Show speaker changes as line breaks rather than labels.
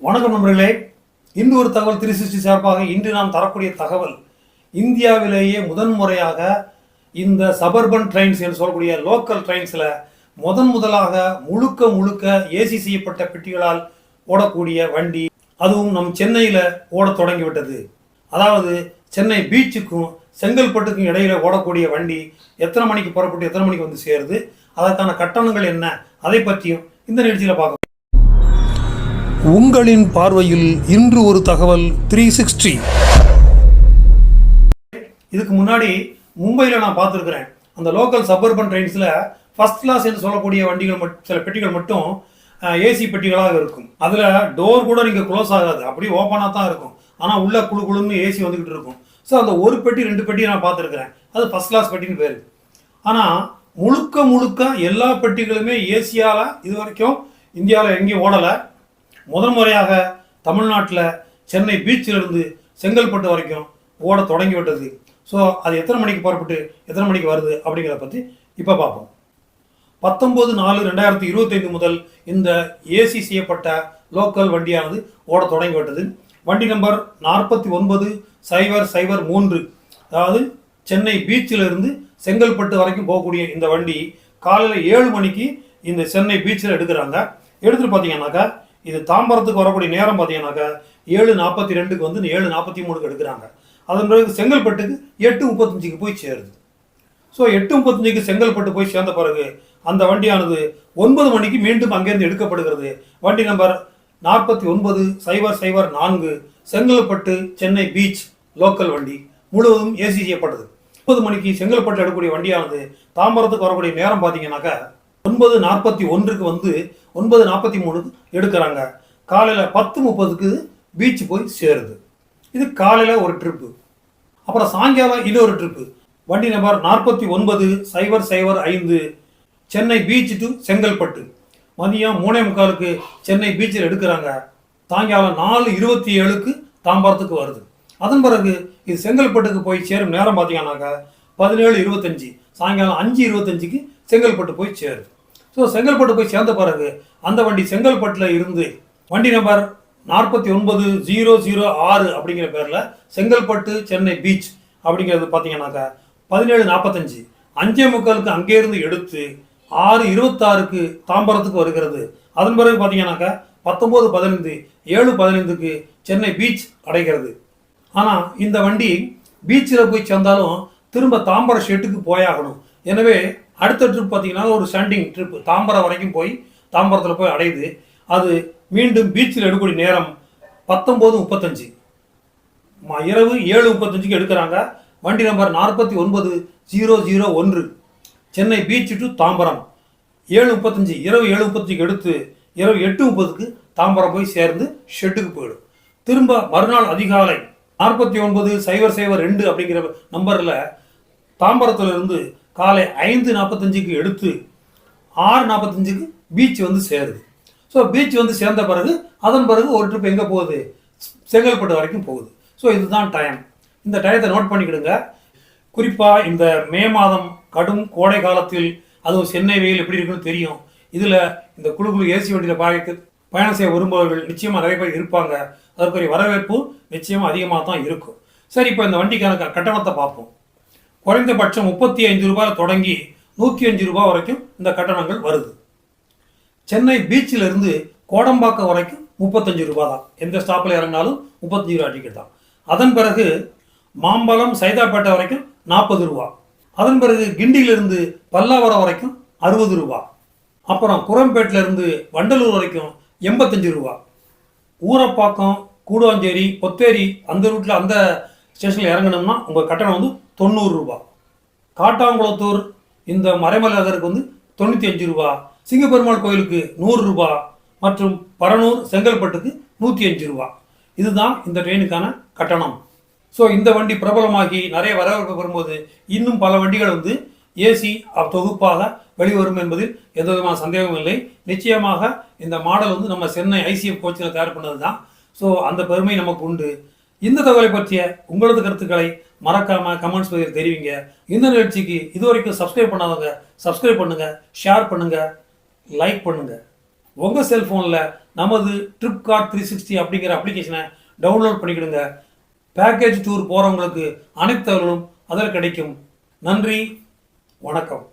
வணக்கம் நண்பர்களே. இன்று ஒரு தகவல் த்ரீ சிக்ஸ்டி சார்பாக இன்று நாம் தரக்கூடிய தகவல் இந்தியாவிலேயே முதன்முறையாக இந்த சபர்பன் ட்ரெயின்ஸ் என்று சொல்லக்கூடிய லோக்கல் ட்ரெயின்ஸில் முதன் முதலாக முழுக்க முழுக்க ஏசி செய்யப்பட்ட பெட்டிகளால் ஓடக்கூடிய வண்டி அதுவும் நம் சென்னையில் ஓடத் தொடங்கிவிட்டது. அதாவது சென்னை பீச்சுக்கும் செங்கல்பட்டுக்கும் இடையில ஓடக்கூடிய வண்டி எத்தனை மணிக்கு புறப்பட்டு எத்தனை மணிக்கு வந்து சேருது அதற்கான கட்டணங்கள் என்ன அதை பற்றியும் இந்த நிகழ்ச்சியில் பார்க்கணும் உங்களின் பார்வையில் இன்று ஒரு தகவல் த்ரீ சிக்ஸ்டி இதுக்கு முன்னாடி மும்பையில் நான் பார்த்துருக்குறேன். அந்த லோக்கல் சபர்பன் ட்ரெயின்ஸில் ஃபஸ்ட் கிளாஸ் என்று சொல்லக்கூடிய வண்டிகள் மட் சில பெட்டிகள் மட்டும் ஏசி பெட்டிகளாக இருக்கும். அதில் டோர் கூட நீங்கள் க்ளோஸ் ஆகாது. அப்படியே ஓப்பனாக தான் இருக்கும். ஆனால் உள்ள குழு குழுன்னு ஏசி வந்துக்கிட்டு இருக்கும். ஸோ அந்த ஒரு பெட்டி ரெண்டு பெட்டி நான் பார்த்துருக்குறேன். அது ஃபர்ஸ்ட் கிளாஸ் பெட்டின்னு பேர். ஆனால் முழுக்க முழுக்க எல்லா பெட்டிகளுமே ஏசியால் இது வரைக்கும் இந்தியாவில் எங்கேயும் ஓடலை. முதல் முறையாக தமிழ்நாட்டில் சென்னை பீச்சிலிருந்து செங்கல்பட்டு வரைக்கும் ஓட தொடங்கி விட்டது ஸோ அது எத்தனை மணிக்கு புறப்பட்டு எத்தனை மணிக்கு வருது அப்படிங்கிறத பற்றி இப்போ பார்ப்போம். பத்தொம்போது நாலு ரெண்டாயிரத்தி இருபத்தைந்து முதல் இந்த ஏசி செய்யப்பட்ட லோக்கல் வண்டியானது ஓட தொடங்கி விட்டது வண்டி நம்பர் நாற்பத்தி ஒன்பது சைபர் சைபர் மூன்று. அதாவது சென்னை பீச்சிலிருந்து செங்கல்பட்டு வரைக்கும் போகக்கூடிய இந்த வண்டி காலையில் ஏழு மணிக்கு இந்த சென்னை பீச்சில் எடுக்கிறாங்க. எடுத்துகிட்டு பார்த்தீங்கன்னாக்கா இது தாம்பரத்துக்கு வரக்கூடிய நேரம் பார்த்தீங்கன்னாக்கா ஏழு நாற்பத்தி ரெண்டுக்கு வந்து ஏழு நாற்பத்தி மூணுக்கு எடுக்கிறாங்க. அதன் பிறகு செங்கல்பட்டுக்கு எட்டு முப்பத்தஞ்சுக்கு போய் சேருது. ஸோ எட்டு முப்பத்தஞ்சுக்கு செங்கல்பட்டு போய் சேர்ந்த பிறகு அந்த வண்டியானது ஒன்பது மணிக்கு மீண்டும் அங்கேருந்து எடுக்கப்படுகிறது. வண்டி நம்பர் நாற்பத்தி ஒன்பது சைபர் சைபர் நான்கு செங்கல்பட்டு சென்னை பீச் லோக்கல் வண்டி முழுவதும் ஏசி செய்யப்பட்டது முப்பது மணிக்கு செங்கல்பட்டு எடுக்கக்கூடிய வண்டியானது தாம்பரத்துக்கு வரக்கூடிய நேரம் பார்த்தீங்கன்னாக்கா ஒன்பது நாற்பத்தி ஒன்றுக்கு வந்து ஒன்பது நாற்பத்தி மூணுக்கு எடுக்கிறாங்க. காலையில் பத்து முப்பதுக்கு பீச் போய் சேருது. இது காலையில் ஒரு ட்ரிப்பு அப்புறம் சாயங்காலம் இன்னொரு ட்ரிப்பு வண்டி நம்பர் நாற்பத்தி ஒன்பது சைபர் சைபர் ஐந்து சென்னை பீச் டு செங்கல்பட்டு. மதியம் மூணே முக்காலுக்கு சென்னை பீச்சில் எடுக்கிறாங்க. சாயங்காலம் நாலு இருபத்தி ஏழுக்கு தாம்பரத்துக்கு வருது. அதன் பிறகு இது செங்கல்பட்டுக்கு போய் சேரும் நேரம் பார்த்தீங்கன்னாக்கா பதினேழு இருபத்தஞ்சி. சாயங்காலம் அஞ்சு இருபத்தஞ்சிக்கு செங்கல்பட்டு போய் சேருது ஸோ செங்கல்பட்டு போய் சேர்ந்த பிறகு அந்த வண்டி செங்கல்பட்டில் இருந்து வண்டி நம்பர் நாற்பத்தி ஒன்பது ஜீரோ ஜீரோ ஆறு அப்படிங்கிற பேரில் செங்கல்பட்டு சென்னை பீச் அப்படிங்கிறது பார்த்தீங்கன்னாக்கா பதினேழு நாற்பத்தஞ்சு. அஞ்சே முக்காலுக்கு அங்கேருந்து எடுத்து ஆறு இருபத்தாறுக்கு தாம்பரத்துக்கு வருகிறது. அதன் பிறகு பார்த்தீங்கன்னாக்கா பத்தொம்போது பதினைந்து ஏழு பதினைந்துக்கு சென்னை பீச் அடைகிறது. ஆனால் இந்த வண்டி பீச்சில் போய் சேர்ந்தாலும் திரும்ப தாம்பரம் ஷெட்டுக்கு போயாகணும் எனவே அடுத்த ட்ரிப் பார்த்தீங்கன்னா ஒரு ஸ்டாண்டிங் ட்ரிப் தாம்பரம் வரைக்கும் போய் தாம்பரத்தில் போய் அடையுது. அது மீண்டும் பீச்சில் எடுக்கக்கூடிய நேரம் பத்தொம்போது முப்பத்தஞ்சு. இரவு ஏழு முப்பத்தஞ்சுக்கு எடுக்கிறாங்க. வண்டி நம்பர் நாற்பத்தி ஒன்பது ஜீரோ ஜீரோ ஒன்று. Chennai beach to Tambaram. ஏழு முப்பத்தஞ்சு இரவு ஏழு முப்பத்தஞ்சுக்கு எடுத்து இரவு எட்டு முப்பதுக்கு தாம்பரம் போய் சேர்ந்து ஷெட்டுக்கு போயிடும். திரும்ப மறுநாள் அதிகாலை நாற்பத்தி ஒன்பது சைவர் சைவர் ரெண்டு அப்படிங்கிற நம்பரில் தாம்பரத்துல இருந்து காலை ஐந்து நாற்பத்தஞ்சுக்கு எடுத்து ஆறு நாற்பத்தஞ்சுக்கு பீச் வந்து சேருது. ஸோ பீச் வந்து சேர்ந்த பிறகு அதன் பிறகு ஒரு ட்ரிப் எங்கே போகுது? செங்கல்பட்டு வரைக்கும் போகுது. ஸோ இதுதான் டைம் இந்த டயத்தை நோட் பண்ணிக்கிடுங்க. குறிப்பாக இந்த மே மாதம் கடும் கோடை காலத்தில் அதுவும் சென்னை வெயில் எப்படி இருக்குன்னு தெரியும். இதில் இந்த குழு குழு ஏசி வண்டியில் பாய்க்கு பயணம் செய்ய விரும்புபவர்கள் நிச்சயமாக நிறைய பேர் இருப்பாங்க. அதற்குரிய வரவேற்பு நிச்சயமாக அதிகமாக தான் இருக்கும். சரி இப்போ இந்த வண்டிக்கான க- கட்டணத்தை பார்ப்போம். குறைந்தபட்சம் முப்பத்தி ஐந்து ரூபாய் தொடங்கி நூற்றி அஞ்சு ரூபாய் வரைக்கும் இந்த கட்டணங்கள் வருது. சென்னை பீச்சில் இருந்து கோடம்பாக்கம் வரைக்கும் முப்பத்தஞ்சு ரூபாய் தான். எந்த ஸ்டாப்பில் இறங்கினாலும் முப்பத்தஞ்சு ரூபா டிக்கெட் தான். அதன் பிறகு மாம்பலம் சைதாப்பேட்டை வரைக்கும் நாற்பது ரூபா. அதன் பிறகு கிண்டியிலிருந்து பல்லாவரம் வரைக்கும் அறுபது ரூபா. அப்புறம் குரம்பேட்டிலிருந்து வண்டலூர் வரைக்கும் எண்பத்தஞ்சு ரூபா. ஊரப்பாக்கம் கூடுவாஞ்சேரி பொத்தேரி அந்த ரூட்டில் அந்த ஸ்டேஷனில் இறங்கணும்னா உங்கள் கட்டணம் வந்து தொண்ணூறுரூபா காட்டாங்குளத்தூர் இந்த மறைமலை நகருக்கு வந்து தொண்ணூற்றி அஞ்சு ரூபா. சிங்கப்பெருமாள் கோயிலுக்கு நூறுரூபா மற்றும் பரனூர் செங்கல்பட்டுக்கு நூற்றி அஞ்சு ரூபா. இதுதான் இந்த ட்ரெயினுக்கான கட்டணம். ஸோ இந்த வண்டி பிரபலமாகி நிறைய வரவேற்பு வரும்போது இன்னும் பல வண்டிகள் வந்து ஏசி தொகுப்பாக வெளிவரும் என்பதில் எந்த விதமான சந்தேகமும் இல்லை. நிச்சயமாக இந்த மாடல் வந்து நம்ம சென்னை ஐசிஎஃப் கோச்சில் தயார் பண்ணது தான் ஸோ அந்த பெருமை நமக்கு உண்டு. இந்த தகவலை பற்றிய உங்களது கருத்துக்களை மறக்காம கமெண்ட்ஸ் பதிவில் தெரிவிங்க. இந்த நிகழ்ச்சிக்கு இதுவரைக்கும் சப்ஸ்கிரைப் பண்ணாதவங்க சப்ஸ்கிரைப் பண்ணுங்க ஷேர் பண்ணுங்க லைக் பண்ணுங்க. உங்க செல்போன்ல நமது ட்ரிப் கார்ட் த்ரீ சிக்ஸ்டி அப்படிங்கிற அப்ளிகேஷனை டவுன்லோட் பண்ணிக்கிடுங்க. பேக்கேஜ் டூர் போகிறவங்களுக்கு அனைத்து தகவலும் அதில் கிடைக்கும். நன்றி வணக்கம்.